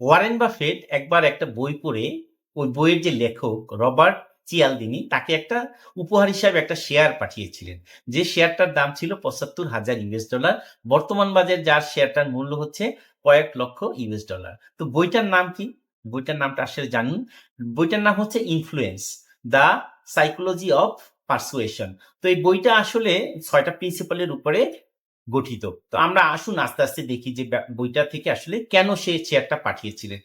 Warren Buffett একবার একটা বই পড়ে, ওই বইয়ের যে লেখক রবার্ট চিয়ালদিনি, তাকে একটা উপহার হিসাবে একটা শেয়ার পাঠিয়েছিলেন। যে শেয়ারটার দাম ছিল পঁচাত্তর হাজার ইউএস ডলার, বর্তমান বাজার যার শেয়ারটার মূল্য হচ্ছে কয়েক লক্ষ ইউএস ডলার। তো বইটার নাম কি? বইটার নামটা আসলে জানুন। বইটার নাম হচ্ছে influence the psychology of persuasion তো এই বইটা আসলে ছয়টা প্রিন্সিপালের উপরে গঠিত। তো আমরা আসুন আস্তে আস্তে দেখি যে বইটা থেকে আসলে কেন সে চেয়ারটা পাঠিয়েছিলেন।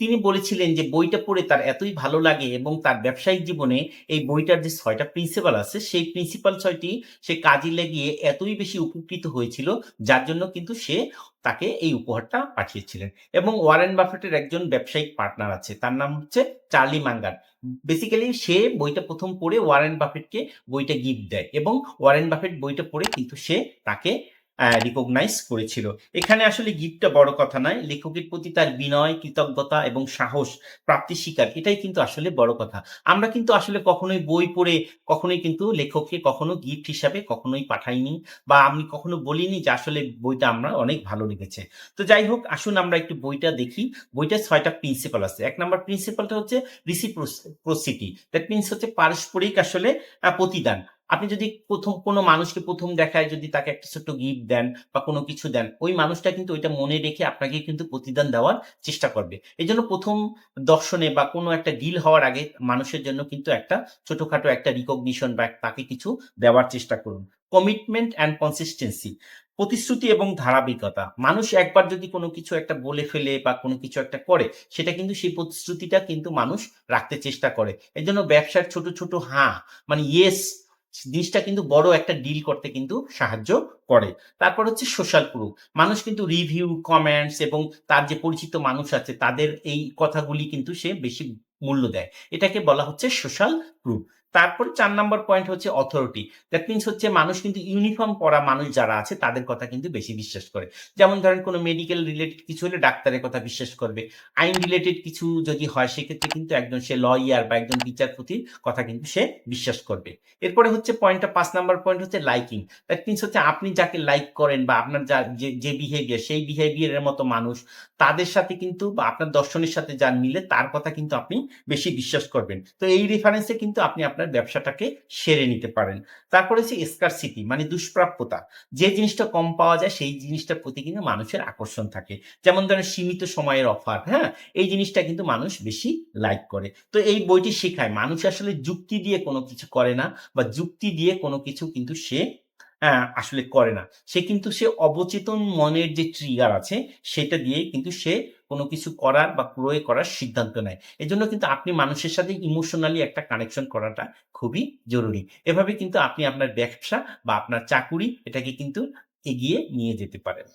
তিনি বলেছিলেন যে বইটা পড়ে তার এতই ভালো লাগে এবং তার ব্যবসায়িক জীবনে এই বইটার যে ছয়টা প্রিন্সিপাল আছে সেই প্রিন্সিপাল ছয়টি সে কাজে লাগিয়ে এতই বেশি উপকৃত হয়েছিল যার জন্য কিন্তু সে তাকে এই উপহারটা পাঠিয়েছিলেন। এবং ওয়ারেন বাফেটের একজন ব্যবসায়িক পার্টনার আছে তার নাম হচ্ছে চার্লি মাঙ্গার। বেসিক্যালি সে বইটা প্রথম পড়ে ওয়ারেন বাফেটকে বইটা গিফট দেয় এবং ওয়ারেন বাফেট বইটা পড়ে কিন্তু সে তাকে রিকগনাইজ করেছিল। এখানে আসলে গিফটটা বড় কথা নয়। লেখকের প্রতি তার বিনয়, কৃতজ্ঞতা এবং সাহস প্রাপ্তি স্বীকার এটাই কিন্তু আসলে বড় কথা। আমরা কিন্তু আসলে কখনোই বই পড়ে, কখনোই কিন্তু লেখককে কখনো গিফট হিসাবে কখনোই পাঠাইনি বা আমি কখনো বলিনি যে আসলে বইটা আমরা অনেক ভালো লেগেছে। তো যাই হোক, আসুন আমরা একটু বইটা দেখি। বইটা ছয়টা প্রিন্সিপাল আছে। এক নম্বর প্রিন্সিপালটা হচ্ছে রিসিপ্রোসিটি দ্যাট মিনস হচ্ছে পারস্পরিক আসলে প্রতিদান। আপনি যদি প্রথম, কোনো মানুষকে প্রথম দেখায় যদি তাকে একটা ছোট্ট গিফট দেন বা কোনো কিছু দেন, ওই মানুষটা কিন্তু ওইটা মনে রেখে আপনাকে কিন্তু প্রতিদান দেওয়ার চেষ্টা করবে। এই জন্য প্রথম দর্শনে বা কোনো একটা ডিল হওয়ার আগে মানুষের জন্য কিন্তু একটা ছোটখাটো একটা রিকগনিশন বা তাকে কিছু দেওয়ার চেষ্টা করুন। কমিটমেন্ট অ্যান্ড কনসিস্টেন্সি প্রতিশ্রুতি এবং ধারাবাহিকতা। মানুষ একবার যদি কোনো কিছু একটা বলে ফেলে বা কোনো কিছু একটা করে, সেটা কিন্তু সেই প্রতিশ্রুতিটা কিন্তু মানুষ রাখতে চেষ্টা করে। এই জন্য ব্যবসার ছোট ছোট হ্যাঁ মানে ইয়েস জিনিসটা কিন্তু বড় একটা ডিল করতে কিন্তু সাহায্য করে। তারপর হচ্ছে সোশ্যাল প্রুফ মানুষ কিন্তু রিভিউ কমেন্টস এবং তার যে পরিচিত মানুষ আছে, তাদের এই কথাগুলি কিন্তু সে বেশি মূল্য দেয়। এটাকে বলা হচ্ছে সোশ্যাল প্রুফ তারপর চার নম্বর পয়েন্ট হচ্ছে অথরিটি দ্যাট মিনস হচ্ছে মানুষ কিন্তু ইউনিফর্ম পরা মানুষ যারা আছে, তাদের কথা কিন্তু বেশি বিশ্বাস করে। যেমন ধরেন কোনো মেডিকেল রিলেটেড কিছু হলে ডাক্তারের কথা বিশ্বাস করবে। আইন রিলেটেড কিছু যদি হয়, সেক্ষেত্রে কিন্তু একজন সে লয়ার বা একজন বিচারপতির কথা কিন্তু সে বিশ্বাস করবে। এরপরে হচ্ছে পয়েন্টটা পাঁচ নাম্বার পয়েন্ট হচ্ছে লাইকিং দ্যাট মিনস হচ্ছে আপনি যাকে লাইক করেন বা আপনার যা, যে যে বিহেভিয়ার সেই বিহেভিয়ারের মতো মানুষ, তাদের সাথে কিন্তু বা আপনার দর্শনের সাথে যার মিলে, তার কথা কিন্তু আপনি বেশি বিশ্বাস করবেন। তো এই রেফারেন্সে কিন্তু আপনি আপনার ব্যবসাটাকে সেরে নিতে পারেন। তারপরে হচ্ছে স্কারসিটি মানে দুষ্প্রাপ্যতা। যে জিনিসটা কম পাওয়া যায় সেই জিনিসটার প্রতি কিন্তু মানুষের আকর্ষণ থাকে। যেমন ধরেন সীমিত সময়ের অফার হ্যাঁ? এই জিনিসটা কিন্তু মানুষ বেশি লাইক করে। তো এই বইটি শেখায় মানুষ আসলে যুক্তি দিয়ে কোনো কিছু করে না বা যুক্তি দিয়ে কোনো কিছু কিন্তু সে আহ, আসলে করে না। সে কিন্তু সে অবচেতন মনের যে ট্রিগার আছে সেটা দিয়ে কিন্তু সে কোনো কিছু করার বা ক্রয় করার সিদ্ধান্ত নেয়। এজন্য কিন্তু আপনি মানুষের সাথে ইমোশনালি একটা কানেকশন করাটা খুবই জরুরি। এভাবে কিন্তু আপনি আপনার ব্যবসা বা আপনার চাকুরি এটাকে কিন্তু এগিয়ে নিয়ে যেতে পারেন।